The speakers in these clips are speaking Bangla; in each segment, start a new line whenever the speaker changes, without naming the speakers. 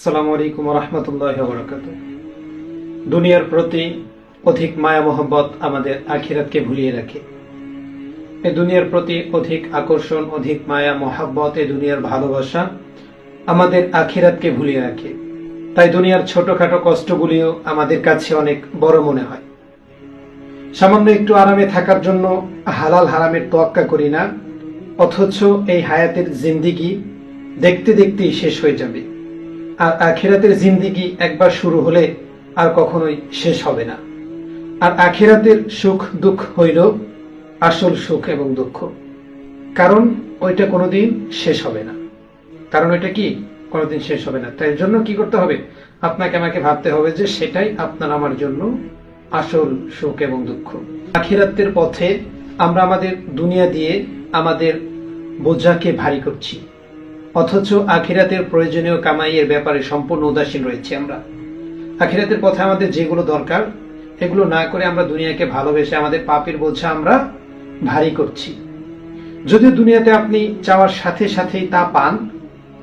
আসসালামু আলাইকুম রহমতুল্লাহ বরকাত দুনিয়ার প্রতি অধিক মায়া মোহব্বত আমাদের আখিরাতকে ভুলিয়ে রাখে। এ দুনিয়ার প্রতি অধিক আকর্ষণ, অধিক মায়া, মোহাব্বত, এ দুনিয়ার ভালোবাসা আমাদের আখিরাতকে ভুলিয়ে রাখে। তাই দুনিয়ার ছোটখাটো কষ্টগুলিও আমাদের কাছে অনেক বড় মনে হয়। সামান্য একটু আরামে থাকার জন্য হালাল হারামের তোয়াক্কা করি না, অথচ এই হায়াতের জিন্দিগি দেখতে দেখতেই শেষ হয়ে যাবে। আর আখিরাতের জিন্দিগি একবার শুরু হলে আর কখনোই শেষ হবে না। আর আখেরাতের সুখ দুঃখ হইল আসল সুখ এবং দুঃখ। কারণ ওইটা কোনোদিন শেষ হবে না। কারণ ওইটা কি? কোনোদিন শেষ হবে না। তাই জন্য কি করতে হবে? আপনাকে আমাকে ভাবতে হবে যে সেটাই আপনার আমার জন্য আসল সুখ এবং দুঃখ। আখিরাতের পথে আমরা আমাদের দুনিয়া দিয়ে আমাদের বোঝাকে ভারী করছি। অথচ আখিরাতের প্রয়োজনীয় কামাইয়ের ব্যাপারে সম্পূর্ণ উদাসীন রয়েছে আমরা। আখিরাতের পথে আমাদের যেগুলো দরকার, এগুলো না করে আমরা দুনিয়াকে ভালোবেসে আমাদের পাপের বোঝা আমরা ভারী করছি। যদিও দুনিয়াতে আপনি চাওয়ার সাথে সাথেই তা পান,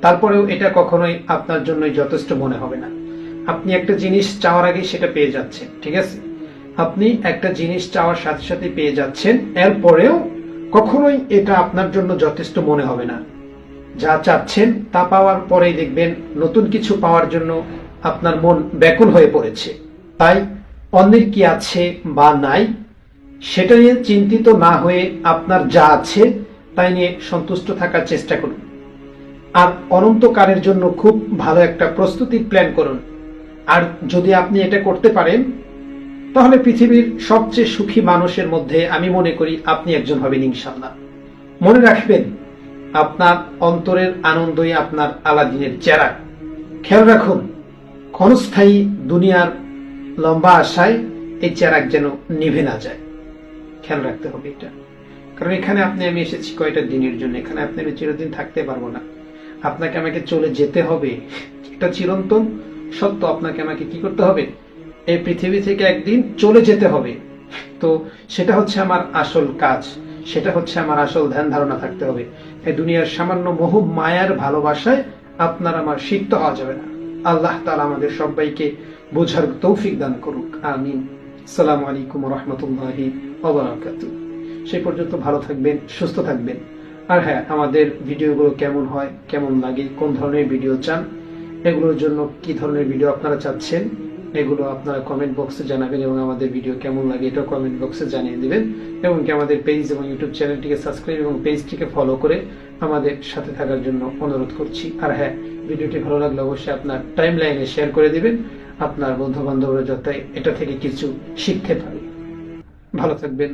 তারপরেও এটা কখনোই আপনার জন্যই যথেষ্ট মনে হবে না। আপনি একটা জিনিস চাওয়ার আগে সেটা পেয়ে যাচ্ছেন, ঠিক আছে? আপনি একটা জিনিস চাওয়ার সাথে সাথে পেয়ে যাচ্ছেন, এরপরেও কখনোই এটা আপনার জন্য যথেষ্ট মনে হবে না। যা চাচ্ছেন তা পাওয়ার পরেই দেখবেন নতুন কিছু পাওয়ার জন্য আপনার মন ব্যাকুল হয়ে পড়েছে। তাই অন্যের কি আছে বা নাই, সেটা নিয়ে চিন্তিত না হয়ে আপনার যা আছে তাই নিয়ে সন্তুষ্ট থাকার চেষ্টা করুন। আর অনন্তকালের জন্য খুব ভালো একটা প্রস্তুতির প্ল্যান করুন। আর যদি আপনি এটা করতে পারেন, তাহলে পৃথিবীর সবচেয়ে সুখী মানুষের মধ্যে আমি মনে করি আপনি একজন হবেন ইনশাল্লাহ মনে রাখবেন আপনার অন্তরের আনন্দই আপনার আলাদিনের চেরা। খেয়াল রাখুন, ক্ষণস্থায়ী দুনিয়ার লম্বা আশায় এই চেরাক যেন নিভে না যায়। খেয়াল রাখতে হবে এটা। কারণ এখানে আপনি, আমি এসেছি কয়টা দিনের জন্য, এখানে আপনি আমি চিরদিন থাকতে পারব না। আপনাকে আমাকে চলে যেতে হবে। এটা চিরন্তন সত্য আপনাকে আমাকে কি করতে হবে? এই পৃথিবী থেকে একদিন চলে যেতে হবে। তো সেটা হচ্ছে আমার আসল কাজ। সেটা হচ্ছে আমার আসল ধ্যান ধারণা থাকতে হবে। এই দুনিয়ার সামান্য মোহ মায়ার ভালোবাসায় আপনার আমার সিক্ত হওয়া যাবে না। আল্লাহ তালা আমাদের সবাইকে বোঝার তৌফিক দান করুক। আমিন। সালাম আলাইকুম রহমতুল্লাহি সেই পর্যন্ত ভালো থাকবেন, সুস্থ থাকবেন। আর হ্যাঁ আমাদের ভিডিওগুলো কেমন হয়, কেমন লাগে, কোন ধরনের ভিডিও চান, এগুলোর জন্য কি ধরনের ভিডিও আপনারা চাচ্ছেন এগুলো আপনারা কমেন্ট বক্সে জানাবেন এবং আমাদের ভিডিও কেমন লাগে এটাও কমেন্ট বক্সে জানিয়ে দেবেন। এবং কি আমাদের পেজ এবং ইউটিউব চ্যানেলটিকে সাবস্ক্রাইব এবং পেজটিকে ফলো করে আমাদের সাথে থাকার জন্য অনুরোধ করছি। আর হ্যাঁ ভিডিওটি ভালো লাগলে অবশ্যই আপনার টাইম লাইনে শেয়ার করে দিবেন। আপনার বন্ধু বান্ধবরা যাতে এটা থেকে কিছু শিখতে পারে। ভালো থাকবেন।